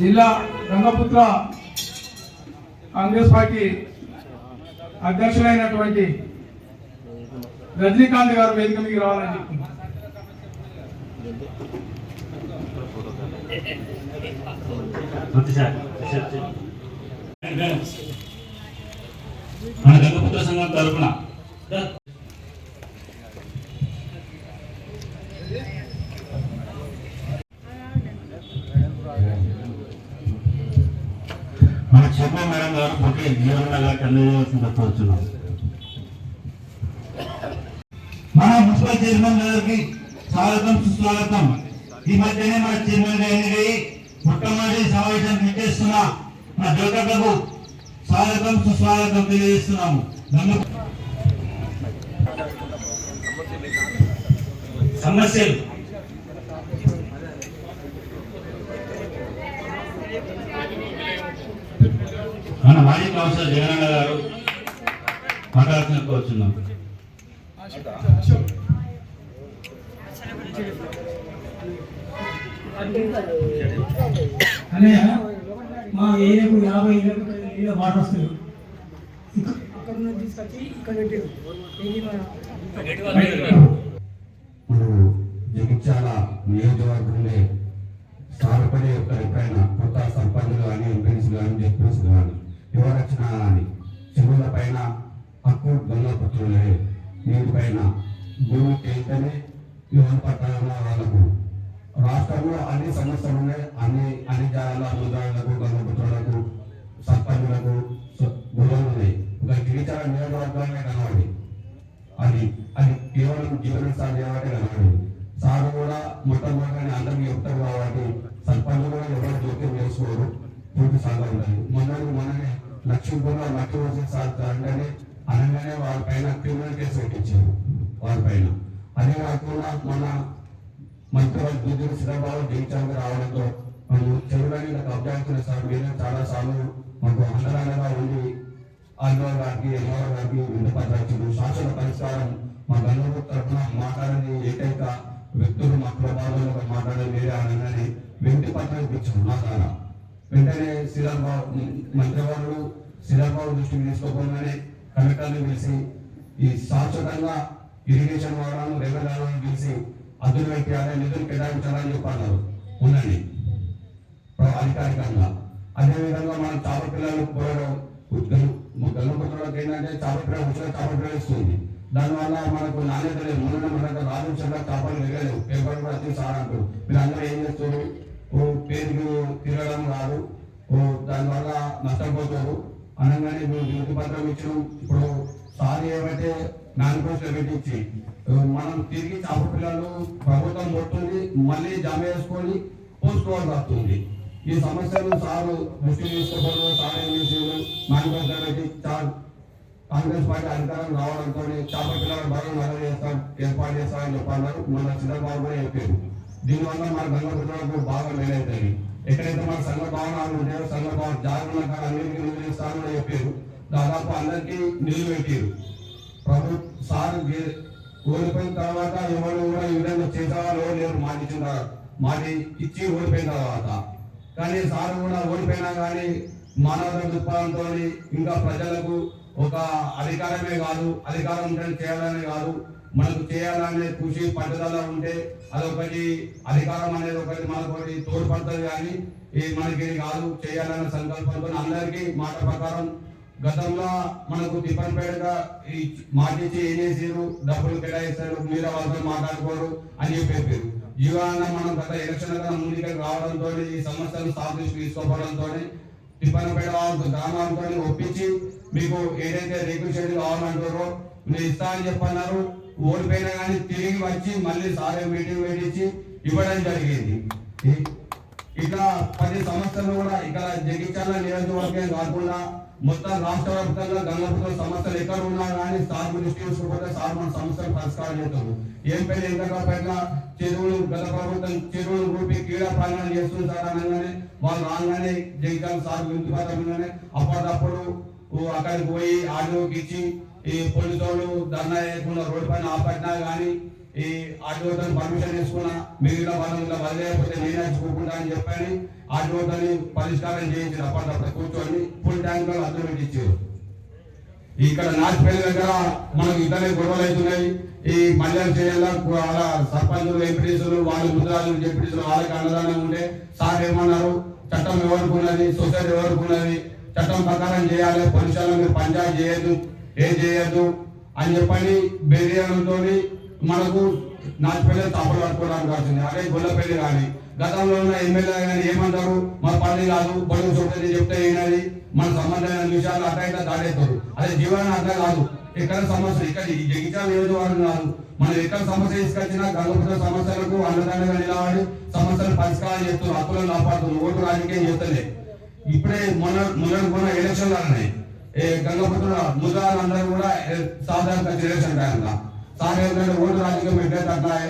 జిల్లా రంగపుత్ర Congress party అధ్యక్షులైనటువంటి రజనీకాంత్ గారు వేదిక మీకు రావాలని చెప్తున్నారు సార్. మన గంగపుత్ర సంఘం తరఫున మన శర్మ మేడం గారు పుట్టి జీవన గారికి అందజేయవలసింది కోరుతున్నాం మన మున్సిపల్ చైర్మన్ గారికి స్వాగతం సుస్వాగతం. ఈ మధ్యనే మన చైర్మన్ గారి మొట్టమొదటి సమావేశం పెట్టేస్తున్న మన జ్యోతకు స్వాగతం సుస్వాగతం తెలియజేస్తున్నాము సమస్యలు. మన మాజీ కౌన్సిలర్ జగనన్న గారు మాట్లాడుతున్న. కోరుతున్నాం అన్నయ్య మా ఏరియాకు యాభై ఇళ్ళకు నీళ్ళ వాటర్ వస్తుంది. అక్కడ నుంచి తీసుకొచ్చి ఇక్కడ పెట్టారు. ఇది మన ఇప్పుడు జగిత్యాల నియోజకవర్గంలో స్థానపడే యొక్క ఎప్పుడైనా కొత్త సర్పంచులు కానీ ఎంపీస్ కానీ జడ్పీస్ కానీ ఎవరు వచ్చినా కానీ చెరువుల పైన హక్కు గంగపత్రులే నీటి పైన భూమికి వెళ్తేనే యువన పట్టణంలో వాళ్ళకు రాష్ట్రంలో అన్ని సమస్యలు ఉన్నాయి. అన్ని అన్ని జాగాల ముద్రాలకు గంగపత్రులకు సర్పంచులకు గొడవలు ఒక గిరిచాల నియోజకవర్గాలనే కనబడి అది అది కేవలం జీవన సాధన కాబట్టి కనబడింది సార్ కూడా మొట్టమొదటి అందరికీ చెప్తారు కాబట్టి సర్పంచ్ కూడా ఎవరు జోక్యం చేసుకోరు. పూర్తి సాగా ఉండాలి మొన్నటి మొన్ననే లక్ష్మీపూర్లో మట్టి వచ్చే సార్ అంటేనే అనగానే వాళ్ళ పైన క్రిమినల్ కేసు పెట్టించారు. వారి పైన. అదే కాకుండా మన మంత్రివారి దుద్దురు సిద్ధబాబు జయించడానికి రావడంతో మనం చెరువులని నాకు అభ్యర్థులు సార్ మీరే చాలా సార్లు మాకు అండదండగా ఉండి ఆర్డో గారికి ఎంఆర్ గారికి విన్నపత్రాలు శాశ్వత పరిష్కారం మా గంగూరు తరఫున మాట్లాడని ఏకైక వ్యక్తులు మా ప్రభావంలో మాట్లాడే వేరే అనగానే వెంటి పత్రం ఇప్పించాం నా ద్వారా. వెంటనే శ్రీరాంబాబు మంత్రివారు శ్రీరాంబాబు దృష్టికి తీసుకోకుండానే కలెక్టర్ని పిలిచి ఈ శాశ్వతంగా ఇరిగేషన్ వాడాలను రెవెన్యూలను పిలిచి అదులు పెట్టాలి నిధులు కేటాయించాలని చెప్పన్నారు. ఉండండి. అధికారికంగా. అదేవిధంగా మనం పిల్లలు పోయడం గల్లుపుత్రులకు ఏంటంటే చేప పిల్లలు వచ్చిన చేప పిల్లలు ఇస్తుంది. దానివల్ల మనకు నాణ్యత లేదు. మొన్న మనకు రాజు చంద్ర చేపలు మిగలేదు పేపర్ కూడా అతి సార్ మీరు అందరూ ఏం చేస్తారు ఓ పేరుకు తిరగడం రాదు. ఓ దానివల్ల నష్టపోతారు. అనగానే మీరు వినతి పత్రం ఇచ్చిన ఇప్పుడు సార్ ఏమంటే మేనిఫెస్టో పెట్టించి. మనం తిరిగి చాప పిల్లలు ప్రభుత్వం కొట్టుంది మళ్ళీ జమ వేసుకొని పోసుకోవాల్సి వస్తుంది. ఈ సమస్యను సారు దృష్టి తీసుకోవడం సార్ ఏం చేసేది మేనిఫెస్టో పెట్టి కాంగ్రెస్ పార్టీ అధికారం రావడంతో చేప పిల్లల భాగం నగర చేస్తాం ఏర్పాటు చేస్తామని చెప్పన్నారు మన చంద్రబాబు కూడా చెప్పారు. దీనివల్ల మన గంగపుత్రులకు బాగా మేలవుతాయి ఎక్కడైతే మన సంఘ భవనాలు ఉంటాయో సంఘ భవన జాగ్రత్త కాడ అన్నింటికి నిధులు ఇస్తామని చెప్పారు. దాదాపు అందరికీ నిధులు పెట్టారు. ప్రభు సార్ ఓడిపోయిన తర్వాత ఎవరు కూడా ఈ విధంగా చేసేవాళ్ళు లేరు. మాట ఇచ్చిన మాట ఇచ్చి ఓడిపోయిన తర్వాత కానీ సార్ కూడా ఓడిపోయినా కానీ మానవ దృక్పథంతో ఇంకా ప్రజలకు ఒక అధికారమే కాదు అధికారం ఉంటే చేయాలనే కాదు మనకు చేయాలనే కృషి పట్టుదల ఉంటే అదొకటి అధికారం అనేది ఒకటి మనకు తోడ్పడుతుంది కానీ ఈ మనకి కాదు చేయాలనే సంకల్పంతో అందరికీ మాట ప్రకారం గతంలో మనకు తిప్పనిపేటగా ఈ మాటిచ్చి ఏం చేసారు డబ్బులు కేటాయిస్తారు మీరు వాళ్ళతో మాట్లాడుకోరు అని చెప్పారు ఇవాళ మనం గత ఎలక్షన్ కన్నా ముందుకు రావడంతో ఈ సమస్యలు సాధించి తీసుకోవడంతో తిప్పనిపేట వాళ్ళతో గ్రామాలతో ఒప్పించి మీకు ఏదైతే రేకుల షెడ్లు కావాలంటారో మీరు ఇస్తా అని చెప్పన్నారు. ఓడిపోయినా కానీ తిరిగి వచ్చి మళ్ళీ సారే మీటింగ్ పెట్టించి ఇవ్వడం జరిగింది. ఇట్లా పది సంవత్సరాలు కూడా ఇక్కడ జగిత్యాల నియోజకవర్గం కాకుండా మొత్తం రాష్ట్ర వ్యాప్తంగా గంగపుత్ర సమస్యలు ఎక్కడ ఉన్నా కానీ సార్ దృష్టి చూసుకోకపోతే సార్ మన సమస్యలు పరిష్కారం చేస్తాము ఏం పేరు ఎంతకాపైనా చెరువులు గత ప్రభుత్వం చెరువులు రూపి క్రీడా ప్రాంగణాలు చేస్తుంది సార్ అనగానే వాళ్ళు రాగానే జగిత్యాల సార్ వింటున్నానే అప్పటికప్పుడు అక్కడికి పోయి ఆటోకి ఇచ్చి ఈ పోలీసు ధర్నా చేయకుండా రోడ్డు పైన ఆపట్టినా కానీ ఈ ఆటోతో పర్మిషన్ తీసుకున్నా మిగిలిన వాళ్ళు ఇలా వదిలేకపోతే నేనే చూసుకుంటా అని చెప్పని ఆటోతోని పరిష్కారం చేయించారు అప్పటికప్పుడు కూర్చొని ఫుల్ ట్యాంక్లో అద్దె ఇచ్చారు ఇక్కడ నాటిపల్లి దగ్గర మనకు ఇతనే గొడవలు అవుతున్నాయి. ఈ మల్యాల చేయాల అలా సర్పంచులు ఎంపీటీసులు వాళ్ళు ముద్రాలు ఎంపీటీసులు వాళ్ళకి అన్నదానం ఉంటే సార్ ఏమన్నారు? చట్టం ఎవరుకున్నది సొసైటీ ఎవరుకున్నది చట్టం ప్రకారం చేయాలి పొలిసాలను మీరు పంచాయతీ చేయొద్దు ఏం చేయొద్దు అని చెప్పని బెదిరియడంతో మనకు నా పిల్లలు తప్పులు పట్టుకోవడానికి వచ్చింది అదే గొల్లపల్లి కానీ గతంలో ఉన్న ఎమ్మెల్యే కానీ ఏమంటారు? మా పని కాదు బడుగు చూడని చెప్తే ఏనాది మన సంబంధమైన విషయాలు అట్లా ఇట్లా దాడేస్తారు అదే జీవనం అట్లా కాదు. ఎక్కడ సమస్య? ఇక్కడ ఈ జగిత్యాల నియోజకవర్గం కాదు. మనం ఎక్కడ సమస్య తీసుకొచ్చినా గతంలో సమస్యలకు అండదండగా నిలబడి సమస్యలు పరిష్కారం చేస్తారు హక్కులను కాపాడుతుంది ఓటు రాజకీయం చేస్తలే. ఇప్పుడే మొన్న మొన్న మొన్న ఎలక్షన్లు అన్నాయి. ఏ గంగపుత్ర ముద్రాలు అందరూ కూడా సాధారణ ఎలక్షన్ టైంలో. సార్ ఏంటంటే ఓటు రాజకీయం ఎట్లయితే అట్లా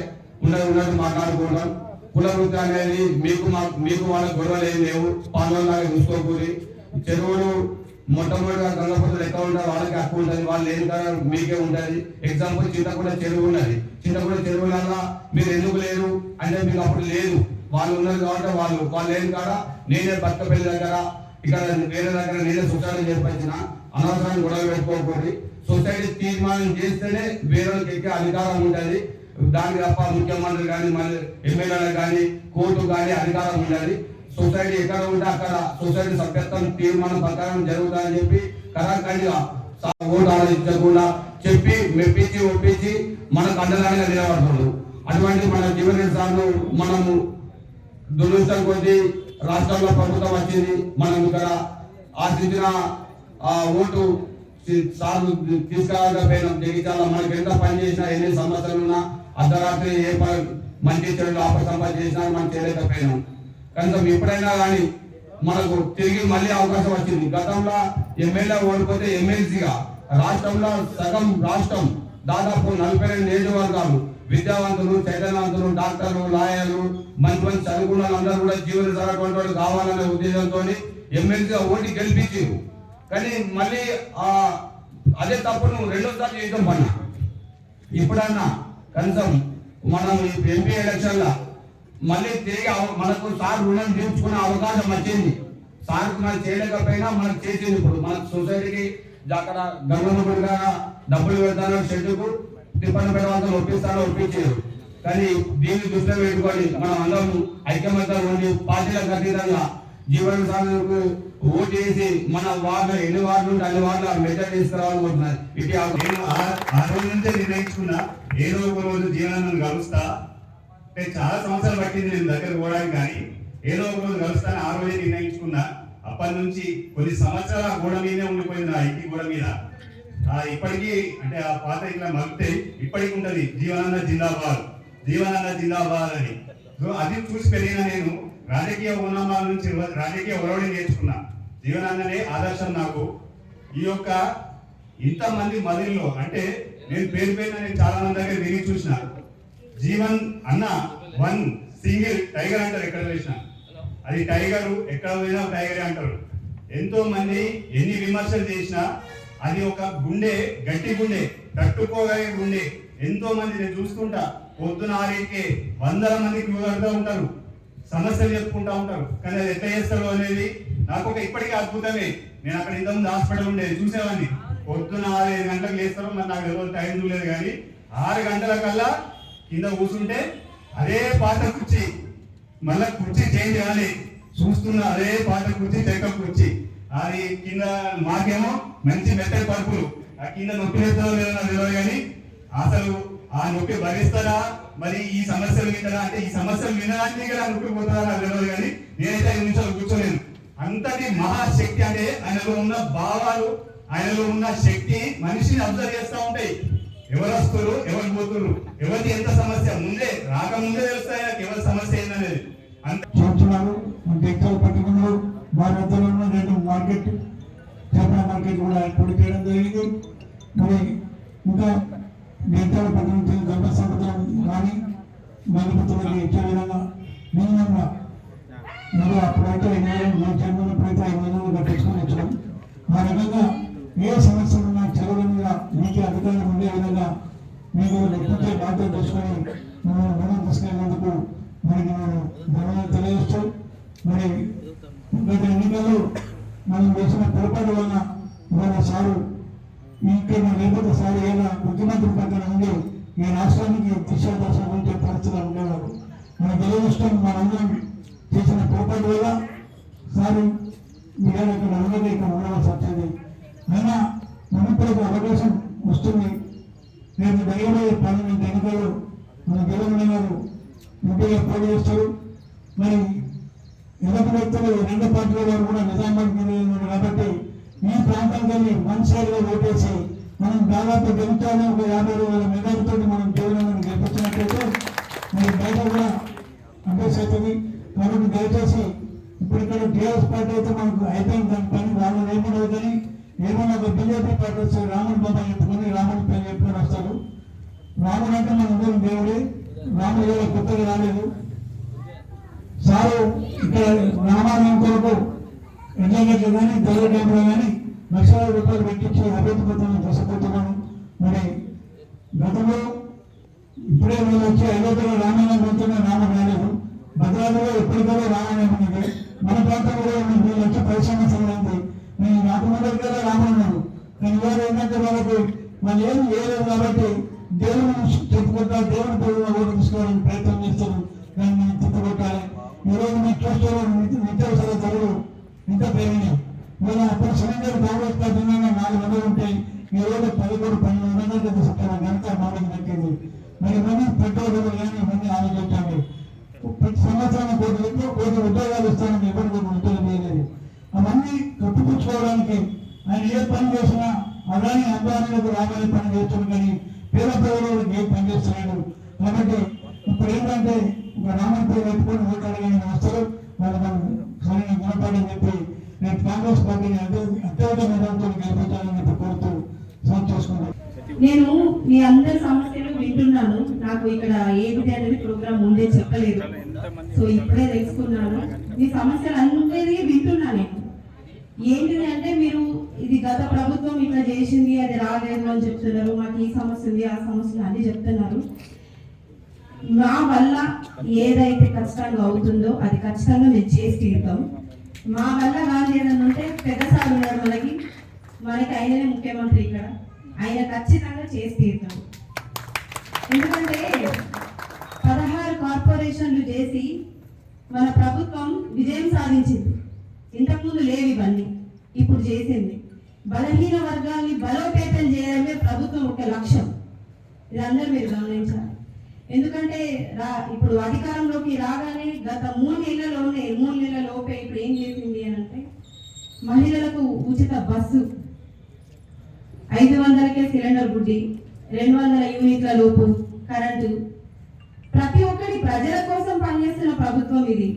ఉన్నది ఉన్నది మాట్లాడుకోవడం కుల వృత్తి అనేది మీకు మా- మీకు వాళ్ళ గొడవలు ఏం లేవు. పాల్గొనలాగా చూసుకోకూరి. చెరువులు మొట్టమొదటిగా గంగపతులు ఎక్కడ ఉంటారు వాళ్ళకి హక్కు ఉంటుంది. వాళ్ళు ఏం కదా మీకే ఉంటుంది. ఎగ్జాంపుల్ చింతకుండ చెరువు ఉన్నది. చింతకుండ చెరువులలో మీరు ఎందుకు లేరు? అంటే మీకు అప్పుడు లేదు. వాళ్ళు ఉన్నారు కాబట్టి వాళ్ళు వాళ్ళు లేని కాడ నేనే బతుకపల్లి దగ్గర ఇక్కడ వేరే దగ్గర నేనే సుఖాన్ని చేర్పించిన అనవసరాన్ని గొడవ పెట్టుకోకూడదు సొసైటీ తీర్మానం చేస్తేనే వేరే అధికారం ఉంటుంది. దానికి తప్ప ముఖ్యమంత్రి కానీ మళ్ళీ ఎమ్మెల్యేలు కానీ కోర్టు కానీ అధికారం ఉండాలి సొసైటీ ఎక్కడ ఉంటే అక్కడ సొసైటీ సభ్యత్వం తీర్మానం ప్రకారం జరుగుతుందని చెప్పి కరాఖండిగా ఓటు ఆలోచించకుండా చెప్పి మెప్పించి ఒప్పించి మనకు అండదానిగా నిలబడుతుంది అటువంటి మన జీవన సార్లు మనము దురదృష్టం కొద్దీ రాష్ట్రంలో ప్రభుత్వం వచ్చింది. మనం ఇక్కడ ఆశించిన ఆ ఓటు సార్లు తీసుకురాకపోయినాం జగిత్యాల మనకి ఎంత పని చేసినా ఎన్ని సమస్యలు ఉన్నా అర్ధరాత్రి ఏ మంచి చెడు అపసంపద చేసినా మనం చేయలేకపోయినాం కనీసం ఎప్పుడైనా కానీ మనకు తిరిగి మళ్ళీ అవకాశం వచ్చింది. గతంలో ఎమ్మెల్యే ఓడిపోతే ఎమ్మెల్సీగా రాష్ట్రంలో సగం రాష్ట్రం దాదాపు నలభై రెండు నియోజకవర్గాలు విద్యావంతులు చైతన్యవంతులు డాక్టర్లు లాయర్లు మంచి మంచి చదువుకున్న అందరూ కూడా జీవన సరటువంటి కావాలనే ఉద్దేశంతో ఎమ్మెల్సీగా ఓటి గెలిపించారు. కానీ మళ్ళీ ఆ అదే నువ్వు రెండోసారి చేయడం పన్నా ఇప్పుడన్నా కనీసం మనం ఎంపీ ఎలక్షన్ల మళ్ళీ తిరిగి మనకు సార్ రుణం తీర్చుకునే అవకాశం వచ్చింది. సార్ మనం చేయలేకపోయినా మనకు చేసింది ఇప్పుడు. మన సొసైటీకి అక్కడ గంగమ్మగా డబ్బులు పెడతాను షెడ్యూకు టిఫన్ పెట్టాలని ఒప్పిస్తాను ఒప్పించారు కానీ దీన్ని దృష్టిలో పెట్టుకొని మనం అందరం ఐక్యమత్యం ఉండి పార్టీలకు అతీతంగా జీవన సాధనకు ఓటేసి మన వార్డు ఎన్ని వార్డులు ఉంటే అన్ని వార్డులు మెజార్టీ తీసుకురావాలనుకుంటున్నారు. ఇటు ఆ- నేను ఆ- రోజు నుంచే నిర్ణయించుకున్నా ఏదో ఒక రోజు జీవనాన్ని కలుస్తా. అంటే చాలా సంవత్సరాలు పట్టింది నేను దగ్గర పోవడానికి కానీ ఏదో ఒక రోజు కలుస్తాను ఆ రోజే నిర్ణయించుకున్నా. అప్పటి నుంచి కొన్ని సంవత్సరాలు ఆ గోడ మీదే ఉండిపోయింది ఆ ఇంటి గోడ మీద. ఆ ఇప్పటికీ అంటే ఆ పాత ఇట్లా మగితే ఇప్పటికి ఉంటుంది జీవనాన్న జిందాబాద్ జీవనాన్న జిందాబాద్ అని. అది చూసి పెరిగిన నేను రాజకీయ ఉన్నమాల నుంచి రాజకీయ ఒరవడి నేర్చుకున్నా. జీవనాన్ననే ఆదర్శం నాకు. ఈ యొక్క ఇంతమంది మదిల్లో అంటే నేను పేరు పేరున నేను చాలా మంది దగ్గర తిరిగి చూసిన. జీవన్ అన్న వన్ సింగిల్ టైగర్ అంటారు ఎక్కడ చూసిన అది టైగర్ ఎక్కడ పోయినా టైగరే అంటారు. ఎంతో మంది ఎన్ని విమర్శలు చేసినా అది ఒక గుండె గట్టి గుండె తట్టుకోగలిగే గుండె. ఎంతో మంది నేను చూసుకుంటా. పొద్దున ఆరింటికే వందల మంది క్యూ కడుతూ ఉంటారు. సమస్యలు చెప్పుకుంటా ఉంటారు. కానీ అది ఎట్లా చేస్తారు అనేది నాకు ఒక ఇప్పటికీ అద్భుతమే. నేను అక్కడ ఇంతకుముందు హాస్పిటల్ ఉండేది చూసేవాడిని. పొద్దున ఆరు ఐదు గంటలకు లేస్తారు మరి నాకు ఎవరు టైం చూడలేదు కానీ ఆరు గంటల కల్లా కింద కూర్చుంటే అదే పాట కుర్చీ. మళ్ళా కుర్చీ చేంజ్ చేయాలి చూస్తున్న అదే పాట కుర్చీ చెక్క కుర్చీ. అది కింద మాకేమో మంచి మెత్తటి పరుపులు. ఆ కింద నొప్పి లేదో లేదో కానీ అసలు ఆ నొప్పి భరిస్తారా? మరి ఈ సమస్యలు వింటారా? అంటే ఈ సమస్యలు వినడానికి కూడా నొప్పి పోతారా నాకు తెలియదు కానీ నేనైతే ఐదు నిమిషాలు కూర్చోలేను. అంతటి మహాశక్తి అంటే ఆయనలో ఉన్న భావాలు ఆయనలో ఉన్న శక్తి మనిషిని అబ్జర్వ్ చేస్తూ ఉంటాయి. ఎవరు వస్తారు ఎవరు పోతురు ఎవరికి ఎంత సమస్య? ముందే రాకముందే తెలుస్తాయి నాకు ఎవరి సమస్య ఏందనేది. అంత చూస్తున్నారు మన పట్టణంలో మా మధ్యలో ఉన్న రెండు మార్కెట్ చేపల మార్కెట్ కూడా ఏర్పాటు చేయడం జరిగింది. మరి ఇంకా నేతలు పట్టణం గంట సంపదం కానీ మరుగుతున్నది ఇచ్చే విధంగా మినిమంగా మీరు అప్పుడైతే ఎన్ని వేలు మీరు చెందినప్పుడైతే ఐదు వందలు కట్టించుకొని వచ్చాం. ఆ రకంగా ఏ సమస్యలు ఉన్నా చెరువుల మీద మీకు అధికారులు ఉండే విధంగా మీరు లెక్కించే బాధ్యత తీసుకొని మిమ్మల్ని ముందుకు తీసుకెళ్ళినందుకు మరి నేను ధన్యవాదాలు తెలియజేస్తూ మరి గత ఎన్నికల్లో మనం చేసిన పొరపాటు వలన ఇవాళ సారు ఇంకా లేకపోతే సార్ ఏదైనా ముఖ్యమంత్రి పక్కన ఉండి ఈ రాష్ట్రానికి దిశ దశ ఉంటే పరిస్థితులు ఉండేవారు. మన దురదృష్టం మనందరం చేసిన పొరపాటు వల్ల సారు మీరు ఇక్కడ ఉండదు ఇక్కడ ఉండవలసి వచ్చింది. అయినా మునుపటికి అవకాశం వస్తుంది. రేపు జరగబోయే పార్లమెంట్ ఎన్నికలు మన గెలవని గారు ఎంపీగా పోటీ చేస్తారు. మరి ఎలాంటి వ్యక్తులు రెండు పార్టీల వారు కూడా నిజామాబాద్ కాబట్టి మీ ప్రాంతానికి వన్ సైడ్ ఓటేసి మనం దాదాపు గెలుచాలని ఒక యాభై వేల మెగాలతో మనం జగన్ గెలిపించినట్లయితే మీరు బయట కూడా అభ్యర్థి అవుతుంది. కాబట్టి దయచేసి ఇప్పుడు ఇక్కడ టీఆర్ఎస్ పార్టీ అయితే మనకు అయిపోయింది దాని పని వాళ్ళు ఏమన్నా కానీ ఏమన్నా ఒక బీజేపీ పార్టీ వచ్చి రాముడు బాబా చెప్పుకొని రాముడి పేరు చెప్పుకొని వస్తారు. రాముడు అంటే మన అందరం దేవుడే. రాముడు ఏదో కొత్తగా రాలేదు. సారు ఇక్కడ రామాలయం కొరకు ఎన్నగట్లు కానీ తెలుగు డ్యాంలో కానీ లక్షల రూపాయలు పెట్టించి అభివృద్ధి పథకం తీసుకుంటున్నాను మరి గతంలో ఇప్పుడే మేము వచ్చి అయోధ్యలో రామాయణం పొందుతున్న నామం రాలేదు. భద్రాద్రిలో ఎప్పటికో రామాయణం ఉన్నది. మన ప్రాంతంలో మేము వచ్చి పరిశ్రమ సంవత్సరాలు అయింది మేము నాకు మొదటి కదా రామాయణం కానీ ఇవాళ ఏంటంటే వాళ్ళకి వాళ్ళు ఏం చేయలేదు కాబట్టి దేవుని చెప్పుకుంటా దేవుని పేరు ఓటు తీసుకోవడానికి ప్రయత్నం ప్రోగ్రామ్ ముందే చెప్పలేదు. సో ఇప్పుడే తెలుసుకున్నాను. మీ సమస్యలు అన్నీ వింటున్నా నేను ఏంటిది అంటే మీరు ఇది గత ప్రభుత్వం ఇట్లా చేసింది అది రాలేదు అని చెప్తున్నారు. మాకు ఈ సమస్య ఉంది ఆ సమస్య ఉంది అని చెప్తున్నారు. మా వల్ల ఏదైతే కష్టంగా అవుతుందో అది ఖచ్చితంగా మేము చేసి తీరుతాం. మా వల్ల కాదు ఏదన్నా ఉంటే పెద్ద సార్ ఉన్నాడు మనకి. మనకి ఆయననే ముఖ్యమంత్రి ఇక్కడ. ఆయన ఖచ్చితంగా చేసి తీరుతాం. ఎందుకంటే ఆపరేషన్లు చేసి మన ప్రభుత్వం విజయం సాధించింది. ఇంతకుముందు లేవు ఇవన్నీ ఇప్పుడు చేసింది. బలహీన వర్గాల్ని బలోపేతం చేయడమే ప్రభుత్వం ఒక లక్ష్యం. ఇది అందరూ మీరు గమనించాలి. ఎందుకంటే రా ఇప్పుడు అధికారంలోకి రాగానే గత మూడు నెలలోనే మూడు నెలల లోపే ఇప్పుడు ఏం చేసింది అని అంటే మహిళలకు ఉచిత బస్సు ఐదు వందలకే సిలిండర్ బుడ్డి రెండు వందల యూనిట్ల లోపు కరెంటు ప్రతి ఒక్కటి ప్రజల కోసం పనిచేస్తున్న ప్రభుత్వం ఇది.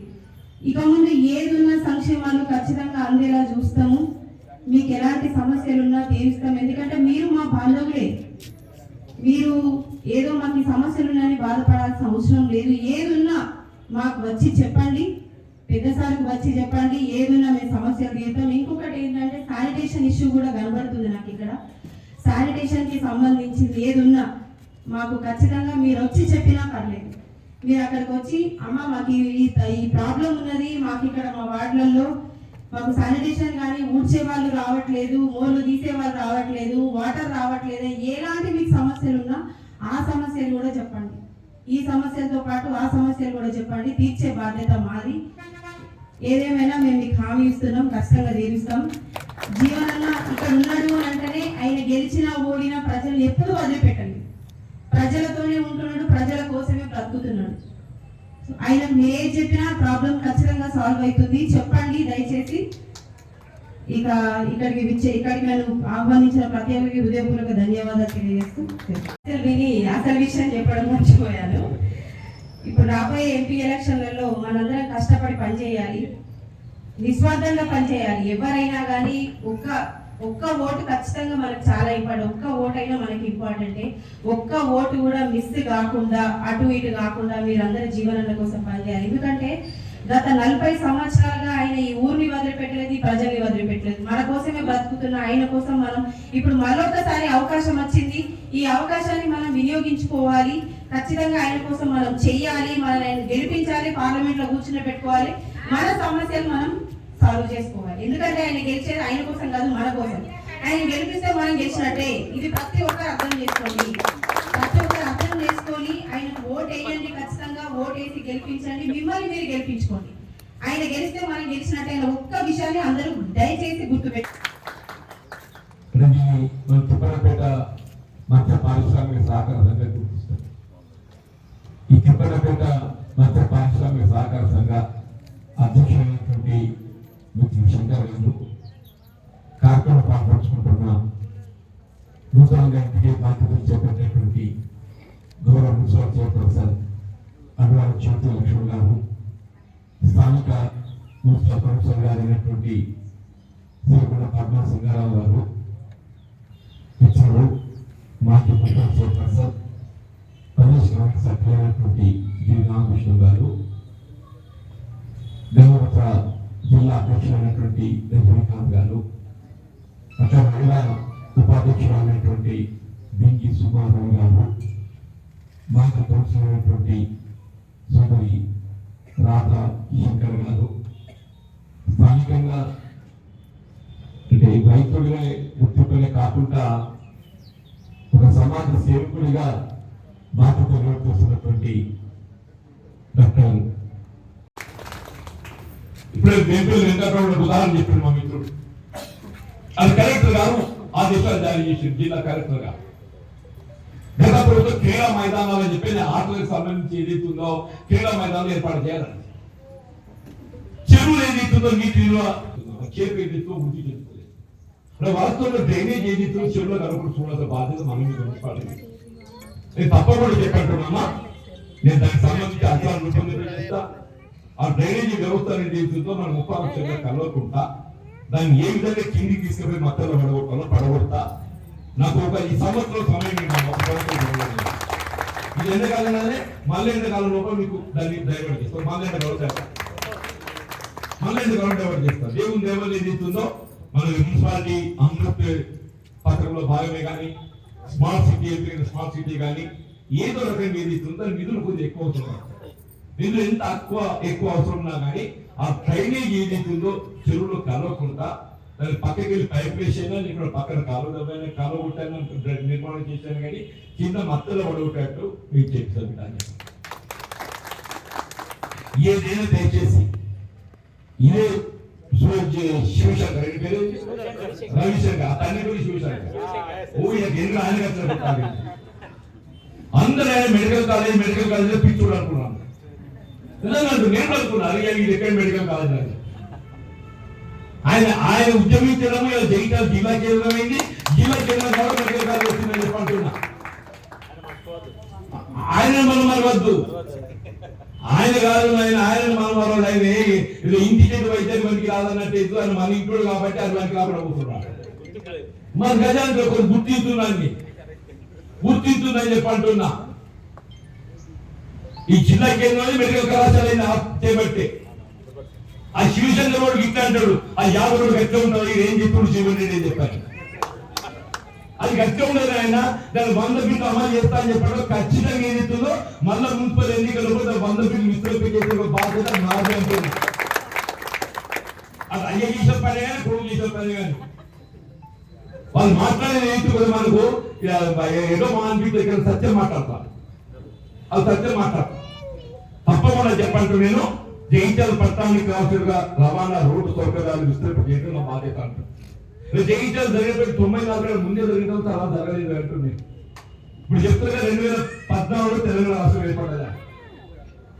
ఇక ముందు ఏదున్న సంక్షేమాలు ఖచ్చితంగా అందేలా చూస్తాము. మీకు ఎలాంటి సమస్యలున్నా తీరుస్తాం ఎందుకంటే మీరు మా బాంధవులే. మీరు ఏదో మాకు సమస్యలు ఉన్నాయని బాధపడాల్సిన అవసరం లేదు. ఏదున్నా మాకు వచ్చి చెప్పండి. పెద్దసారికి వచ్చి చెప్పండి. ఏదున్నా మేము సమస్యలు తీరుతాం ఇంకొకటి ఏంటంటే శానిటేషన్ ఇష్యూ కూడా కనబడుతుంది నాకు ఇక్కడ. శానిటేషన్కి సంబంధించింది ఏదున్నా మాకు ఖచ్చితంగా మీరు వచ్చి చెప్పినా పర్లేదు. మీరు అక్కడికి వచ్చి అమ్మ మాకు ఈ- ఈ ప్రాబ్లం ఉన్నది మాకు ఇక్కడ మా వార్డులలో మాకు శానిటేషన్ కానీ ఊడ్చే వాళ్ళు రావట్లేదు మోర్లు తీసే వాళ్ళు రావట్లేదు వాటర్ రావట్లేదు ఎలాంటి మీకు సమస్యలు ఉన్నా ఆ సమస్యలు కూడా చెప్పండి. ఈ సమస్యలతో పాటు ఆ సమస్యలు కూడా చెప్పండి తీర్చే బాధ్యత మాది. ఏదేమైనా మేము మీకు హామీ ఇస్తున్నాం కష్టంగా తీరుస్తాం. జీవనన్న ఇక్కడ ఉన్నాడు అని అంటేనే ఆయన గెలిచినా ఓడినా ప్రజలు ఎప్పుడు వదిలిపెట్టండి. ప్రజలతోనే ఉంటున్నాడు ప్రజల కోసమే బ్రతుకుతున్నాడు. ఆయన మీరే ఏది చెప్పినా ప్రాబ్లం ఖచ్చితంగా సాల్వ్ అవుతుంది. చెప్పండి దయచేసి. ఇక ఇక్కడికి విచ్చే ఇక్కడికి నన్ను ఆహ్వానించిన ప్రతి ఒక్కరికి హృదయపూర్వక ధన్యవాదాలు తెలియజేస్తూ అసలు విని అసలు విషయం చెప్పడం మర్చిపోయాను. ఇప్పుడు రాబోయే ఎంపీ ఎలక్షన్లలో మనందరం కష్టపడి పనిచేయాలి. నిస్వార్థంగా పనిచేయాలి. ఎవరైనా కానీ ఒక్క ఒక్క ఓటు ఖచ్చితంగా మనకు చాలా ఇంపార్టెంట్ ఒక్క ఓటు అయినా మనకి ఇంపార్టెంటే. ఒక్క ఓటు కూడా మిస్ కాకుండా అటు ఇటు కాకుండా మీరందరి జీవనాల కోసం పనిచేయాలి. ఎందుకంటే గత నలభై సంవత్సరాలుగా ఆయన ఈ ఊరిని వదిలిపెట్టలేదు ఈ ప్రజల్ని వదిలిపెట్టలేదు. మన కోసమే బ్రతుకుతున్న ఆయన కోసం మనం ఇప్పుడు మరొకసారి అవకాశం వచ్చింది. ఈ అవకాశాన్ని మనం వినియోగించుకోవాలి. ఖచ్చితంగా ఆయన కోసం మనం చెయ్యాలి మనం ఆయన గెలిపించాలి. పార్లమెంట్లో కూర్చుని పెట్టుకోవాలి. మన సమస్యలు మనం సాల్వ్ చేసుకోవాలి. ఎందుకంటే ఆయన గెలిచేది ఆయన కోసం కాదు మన కోసం. ఆయన గెలిపిస్తే మనం గెలిచినట్టే. ఇది ప్రతి ఒక్కరు అర్థం చేసుకోండి. ప్రతి ఒక్కరు అర్థం చేసుకొని ఆయనకు ఓట్ వేయండి ఖచ్చితంగా ఓట్ వేసి గెలిపించండి. మిమ్మల్ని మీరు గెలిపించుకోండి. ఆయన గెలిస్తే మనం గెలిచినట్టే ఒక్క విషయాన్ని అందరూ దయచేసి గుర్తుపెట్టు ఇది మత్స్య పారిశ్రామిక సహకార సంఘం గుర్తిస్తారు ఈ తిప్పలపేట మత్స్య పారిశ్రామిక సహకార సంఘ అధ్యక్షుడైనటువంటి మిత్రులు శంకర్ గారు కార్యక్రమం పాల్పంచుకుంటున్న నూతనంగా ఇంటికి బాధ్యతలు చేపట్టేటువంటి గౌరవ మున్సిపల్ చైర్పర్సన్ అడ్వాల జ్యోతి లక్ష్మణ్ గారు స్థానిక మున్సిపల్ కౌన్సిల్ గారు అయినటువంటి శ్రీగుణ పద్మా సింగారావు గారు ఉపాధ్యక్షులైనటువంటి బింగి సుమారావు గారు మాజీ తోచినటువంటి సోదరి రాధా శంకర్ గారు. స్థానికంగా అంటే రైతుడిగా గుర్తింపులే కాకుండా ఒక సమాజ సేవకుడిగా బాధ్యత నిర్వర్తిస్తున్నటువంటి డాక్టర్ ఇప్పుడే బెంపల్లి వెంకటరావు ఉదాహరణ చెప్పాడు మా మిత్రుడు. అది కరెక్ట్ కాదు ఆదేశాలు జారీ చేసింది జిల్లా కలెక్టర్గా. గత ప్రభుత్వం క్రీడా మైదానాలు అని చెప్పి ఆటలకు సంబంధించి ఏదైతుందో క్రీడా మైదానాలు ఏర్పాటు చేయాలని. చెరువులు ఏదైతుందో నీటి నిల్వ చేపు ఏదైతే వృద్ధి చెందుతుంది ఇప్పుడు వాస్తవంలో డ్రైనేజ్ ఏదైతే చెరువులో కనుక చూడాల్సిన బాధ్యత మన మీద మున్సిపాలిటీ నేను తప్పకుండా చెప్పంటున్నామా నేను దానికి సంబంధించి అధికారులు రూపొందించేస్తా ఆ డ్రైనేజీ వ్యవస్థ అనేది ఏదైతుందో మన ముప్పై లక్షలుగా కలవకుండా దాన్ని ఏ విధంగా కిందికి తీసుకుపోయి మత్తలో పడగొట్టాలో పడగొడతా? నాకు ఒక ఈ సంవత్సరం సమయం ఇది ఎండకాలంలోనే మళ్ళీ ఎండకాలం లోపల మీకు దాన్ని డైవర్ట్ చేస్తాం? మళ్ళీ ఎండకాలం చేస్తాం? మళ్ళీ ఎండకాలం డైవర్ట్ చేస్తాం? దేవుని దేవత ఏది ఇస్తుందో మన మున్సిపాలిటీ అమృత్ పథకంలో భాగమే కానీ స్మార్ట్ సిటీ ఎదురైన స్మార్ట్ సిటీ కానీ ఏదో రకంగా ఏది ఇస్తుందో దాని నిధులు కొద్దిగా ఎక్కువ అవుతున్నాయి. నిధులు ఎంత ఎక్కువ ఎక్కువ అవసరం ఉన్నా కానీ ఆ డ్రైనేజ్ ఏదైతే ఉందో చెరువులో కలవకుండా దాని పక్కకి వెళ్ళి పైప్ వేసేనా ఇక్కడ పక్కన కాలువ దవ్వాను కాలువ కొట్టాను నిర్మాణం చేశాను కానీ కింద మత్తలో పడగొట్టేట్టు మీకు చెప్తాను దాన్ని ఏదైనా దయచేసి ఇదే శివ- శివశంకర్ రెడ్డి పేరు? రవిశంకర్. తండ్రి కూడా శివశంకర్. ఓ ఎన్ని కట్టారు అందరూ మెడికల్ కాలేజ్ మెడికల్ కాలేజ్ పిచ్చోడు అనుకున్నాను నిజంగా నేను అనుకున్నాను ఇక ఇది ఎక్కడ మెడికల్ కాలేజ్ అని. ఆయన ఆయన ఉద్యమించడము ఇలా జగిత్యాల జిల్లా కేంద్రమైంది జిల్లా కేంద్రం కూడా మెడికల్ కాలేజ్ వచ్చిందని చెప్పి ఆయన మనం మరవద్దు ఆయన కాదు ఆయన ఆయన మనం మరవద్దు ఆయన ఏ- ఇది ఇంటి చెట్టు మనకి రాదన్నట్టు ఎత్తు ఆయన మన ఇంట్లో కాబట్టి ఆయన మనకి రాకుండా మన గజానికి ఒకరు గుర్తించున్నాన్ని గుర్తించుందని చెప్పంటున్నా ఈ జిల్లా కేంద్రంలో మెడికల్ కళాశాల అయింది ఆ చేపట్టే ఆ శివశంకర్ వాడు ఇట్లా అంటాడు ఆ యాభై రోడ్డు ఎట్లా ఉంటుంది ఏం చెప్పాడు శివుని నేను చెప్పాను అది గట్టిగా ఉండదు ఆయన దాని వంద బిల్లు అమలు చేస్తా అని చెప్పాడు ఖచ్చితంగా ఏదైతుందో మళ్ళా మున్సిపల్ ఎన్నికలు కూడా వంద బిల్లు విస్తృతి చేసే బాధ్యత నాదే అంటుంది. అది అయ్య చేసే పని కానీ కొడుకు చేసే పని కానీ వాళ్ళు మాట్లాడేది ఏంటి కూడా మనకు. ఏదో మా అనిపిస్తే ఇక్కడ సత్యం మాట్లాడతారు అది సత్యం మాట్లాడతారు తప్పకుండా చెప్పంటూ నేను. జయించాల పట్టణానికి కావాల్సినగా రవాణా రోడ్డు సౌకర్యాలు విస్తృత చేయడంలో బాధ్యత అంటారు. జయించాలి జరిగినప్పుడు తొంభై నాలుగు ముందే జరిగిన తర్వాత అలా జరగలేదు అంటుంది ఇప్పుడు చెప్తున్నా రెండు వేల పద్నాలుగులో తెలంగాణ రాష్ట్రం ఏర్పడదా?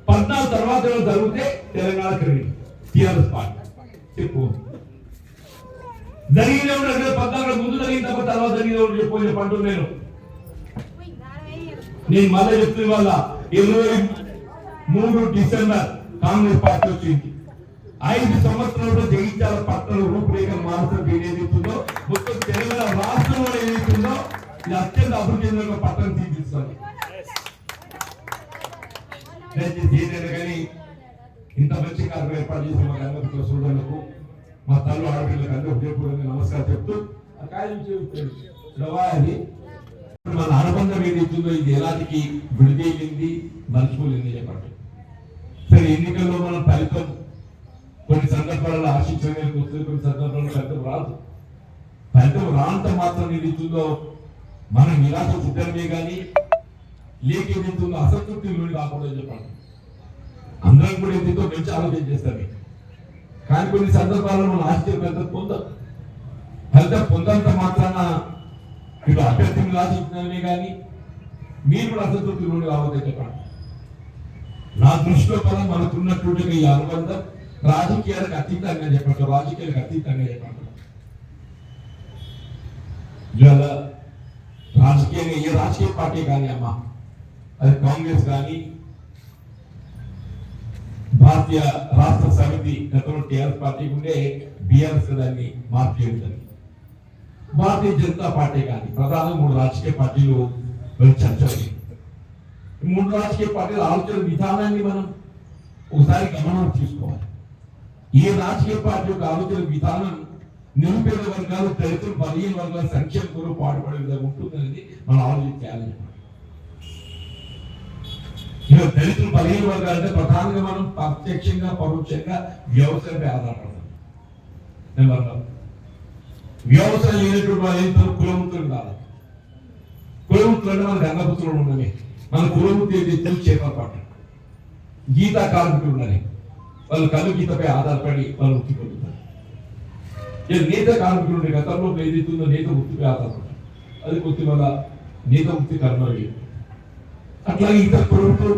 పద్నాలుగు తర్వాత జరిగితే తెలంగాణ కలిగింది టీఆర్ఎస్ పార్టీ. చెప్పు. జరిగిన రెండు వేల పద్నాలుగు ముందు జరిగిన తర్వాత తర్వాత జరిగిన చెప్పు చెప్పంటు నేను. నేను మళ్ళీ చెప్తున్న వాళ్ళ ఇరవై మూడు డిసెంబర్ కాంగ్రెస్ పార్టీ వచ్చింది. ఐదు సంవత్సరాల్లో జగించాల పట్టణ రూపురేఖ మార్చడం ఏదైతుందో మొత్తం తెలంగాణ రాష్ట్రంలో ఏదైతుందో ఇది అత్యంత అభివృద్ధి చెందిన పట్టణం తీర్చిస్తుంది దయచేసి ఏదైనా కానీ ఇంత మంచి కార్యక్రమం ఏర్పాటు చేసిన మా గంగపుత్ర సోదరులకు మా తల్లు ఆడపిల్లలకు అందరూ హృదయపూర్వకంగా నమస్కారం చెప్తూ ఆ కార్యం చేస్తుంది అది మన అనుబంధం ఏదైతుందో ఇది ఎలాంటికి విడిదేలింది మర్చిపోలేంది చెప్పండి సరే ఎన్నికల్లో మనం ఫలితం కొన్ని సందర్భాలలో ఆశించడానికి వస్తుంది కొన్ని సందర్భాలలో ఫలితం రాదు. ఫలితం రాంత మాత్రం ఏదైతుందో మనం నిరాశ పుట్టడమే కానీ లేక ఏదైతుందో అసంతృప్తి నుండి కాకూడదు చెప్పండి అందరం కూడా ఎందుకో మంచి ఆలోచన చేస్తామే. కానీ కొన్ని సందర్భాల్లో మనం ఆశ్చర్య ఫలితం పొందాం. ఫలితం పొందంత మాత్రాన ఇటు అభ్యర్థిని రాసించడమే కానీ మీరు కూడా అసంతృప్తి నుండి కావద్దు చెప్పండి నా దృష్టిలో కూడా మనకున్నటువంటి ఈ అనుబంధం. రాజకీయాలకు అతీతంగా చెప్పండి రాజకీయాలకు అతీతంగా చెప్పండి ఇవాళ రాజకీయంగా ఏ రాజకీయ పార్టీ కానీ అమ్మా అది కాంగ్రెస్ కానీ భారతీయ రాష్ట్ర సమితి గతంలో టీఆర్ఎస్ పార్టీ ఉండే బీఆర్ఎస్ దాన్ని మార్చేయడం. భారతీయ జనతా పార్టీ కానీ ప్రధాన మూడు రాజకీయ పార్టీలు చర్చ మూడు రాజకీయ పార్టీల ఆలోచన విధానాన్ని మనం ఒకసారి గమనం తీసుకోవాలి ఏ రాజకీయ పార్టీ యొక్క ఆలోచన విధానం నిరుపేద వర్గాలు దళితులు బలహీన వర్గాల సంక్షేమ కొరకు పాటుపడే విధంగా ఉంటుందనేది మనం ఆలోచించాలి ఇక దళితులు బలహీన వర్గాలు అంటే ప్రధానంగా మనం ప్రత్యక్షంగా పరోక్షంగా వ్యవసాయంపై ఆధారపడతాం. నెంబర్ వ్యవసాయం లేనటువంటి వాళ్ళు కులవృత్తులు కాదు కులవృత్తులు అంటే మన గంగపుత్రులు ఉన్నవి మన కులవృత్తి ఏదైతే చేపల పాట గీతా కార్మికులు ఉన్నది వాళ్ళు కళ్ళు గీతపై ఆధారపడి వాళ్ళు వృత్తి పొందుతారు. నేత కార్మికులు ఉండే గతంలో ఏదైతుందో నేత వృత్తిపై ఆధారపడ్డారు అది కొద్ది వల్ల నేత వృత్తి కర్మవి అట్లాగే ఇతర ప్రభుత్వం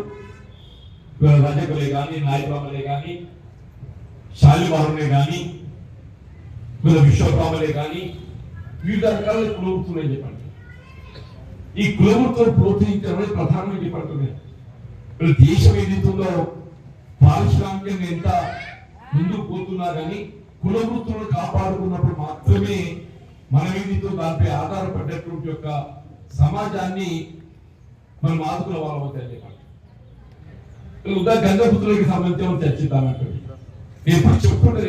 ఇవాళ రజకులే కానీ నాయకులే కానీ శాలివారులే కానీ వీళ్ళ విశ్వబ్రాహ్మలే కానీ వివిధ రకాల కులవృత్తులు అని చెప్పండి. ఈ కులవృత్తులు ప్రోత్సహించడమే ప్రధానమైన ప్రధానంగా చెప్పండి వీళ్ళ దేశం ఏదైతుందో పారిశ్రామికంగా ఎంత ముందుకు పోతున్నా కానీ కులవృత్తులను కాపాడుకున్నప్పుడు మాత్రమే మన ఏదైతే దానిపై ఆధారపడేటువంటి యొక్క సమాజాన్ని మనం ఆదుకున్న వాళ్ళ అవుతాయి ఉదా గంగపుత్రులకి సంబంధించి మనం చర్చిద్దామంటుంది నేను చెప్పుకుంటే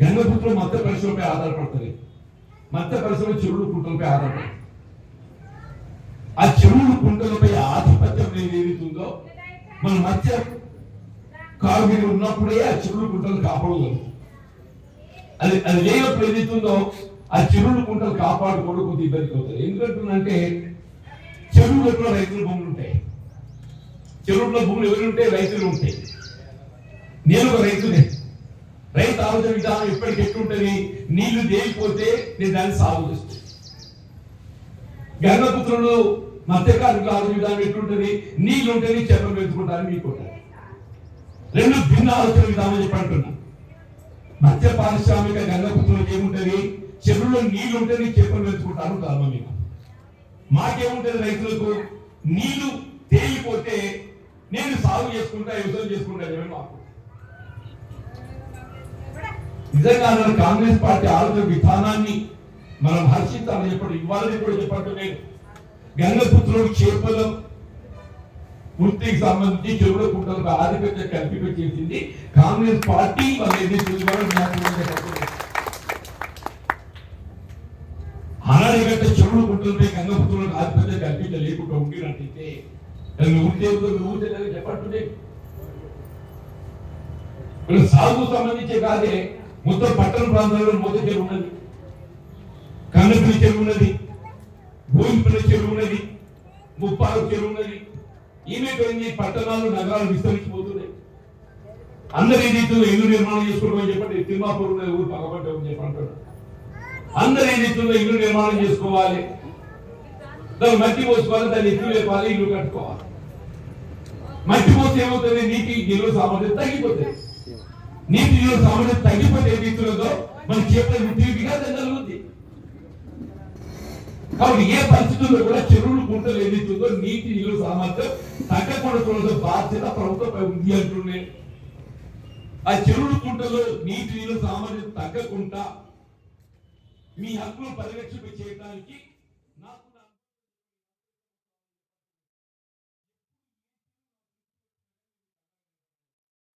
గంగపుత్రులు మత్స్య పరిశ్రమపై ఆధారపడుతుంది మత్స్య పరిశ్రమ చెరువులు కుటుంబంపై ఆధారపడుతుంది చెవులు చెరువులు కుంటలపై ఆధిపత్యం అనేది ఏదైతుందో మన మధ్య కార్మికులు ఉన్నప్పుడే ఆ చెరువులు కుంటలు కాపాడగలరు అది అది లేనప్పుడు ఏదైతుందో ఆ చెరువులు కుంటలు కాపాడుకోవడం కొద్దిగా ఇబ్బంది అవుతుంది. ఎందుకంటుందంటే చెరువులలో రైతుల భూములు ఉంటాయి. చెరువులో భూములు ఎవరు ఉంటాయి రైతులు ఉంటాయి. నేను ఒక రైతునే. రైతు ఆలోచన విధానం ఎప్పటికి ఎట్లుంటది? నీళ్ళు తేలిపోతే నేను దాన్ని సాగు చేస్తాను. గంగపుత్రులు మత్స్యకారుల ఆలోచన విధానం ఎట్లుంటది? నీళ్ళు ఉంటేనే చేపలు పెంచుకుంటారు మీకు రెండు భిన్న ఆలోచన విధానం చెప్పంటున్నా మత్స్య పారిశ్రామిక గంగపుత్రులకు ఏముంటది? చెరువులో నీళ్ళు ఉంటేనే చేపలు పెంచుకుంటారు కాదు మీకు. మాకేముంటది రైతులకు? నీళ్ళు తేలిపోతే నేను సాగు చేసుకుంటా వ్యవసాయం చేసుకుంటా చెప్పి మాకు. నిజంగా కాంగ్రెస్ పార్టీ ఆలోచన విధానాన్ని మనం హర్షించాలని చెప్పండి ఇవ్వాలని కూడా చెప్పట్టు నేను గంగపుత్రుడు చేపలు వృత్తికి సంబంధించి చెరువుల కుటుంబ ఆధిపత్యం కల్పించేసింది కాంగ్రెస్ పార్టీ అనేది ఎన్నికలు కూడా జ్ఞాపకం చెరువుల కుంటలపై గంగపుత్రులకు ఆధిపత్యం కల్పించలేకుండా ఉండినట్టయితే చెప్పట్టుండే. సాగు సంబంధించి కాదే మొత్తం పట్టణ ప్రాంతాల్లో మొదటి చెరువు ఉన్నది. కన్నపల్లి చెరువు ఉన్నది. భూమిపల్లి చెరువు ఉన్నది ముప్పారు చెరువు ఉన్నది ఏమైపోయింది పట్టణాలు నగరాలు విస్తరించిపోతున్నాయి అందరి రీతిలో ఇల్లు నిర్మాణం చేసుకోవడం చెప్పండి. తిమ్మాపూర్ ఉన్నది ఊరు పక్కపడ్డామని చెప్పి అంటారు. అందరు ఏదైతుందో ఇల్లు నిర్మాణం చేసుకోవాలి. దాన్ని మట్టి పోసుకోవాలి దాన్ని ఎత్తులు లేపాలి ఇల్లు కట్టుకోవాలి. మట్టి పోస్తే ఏమవుతుంది? నీటి నిల్వ సామర్థ్యం తగ్గిపోతుంది. నీటి నిల్వ సామర్థ్యం తగ్గిపోతే రీతిలో మన చేపలు తిరిగిగా జరుగుతుంది కాబట్టి ఏ పరిస్థితుల్లో కూడా చెరువులు గుంటలు ఏదైతుందో నీటి నిల్వ సామర్థ్యం తగ్గకుండా చూడాల్సిన బాధ్యత ప్రభుత్వంపై ఉంది అంటున్నాయి ఆ చెరువులు గుంటలో నీటి నిల్వ సామర్థ్యం తగ్గకుండా మీ హక్కులు పరిరక్షణ చేయడానికి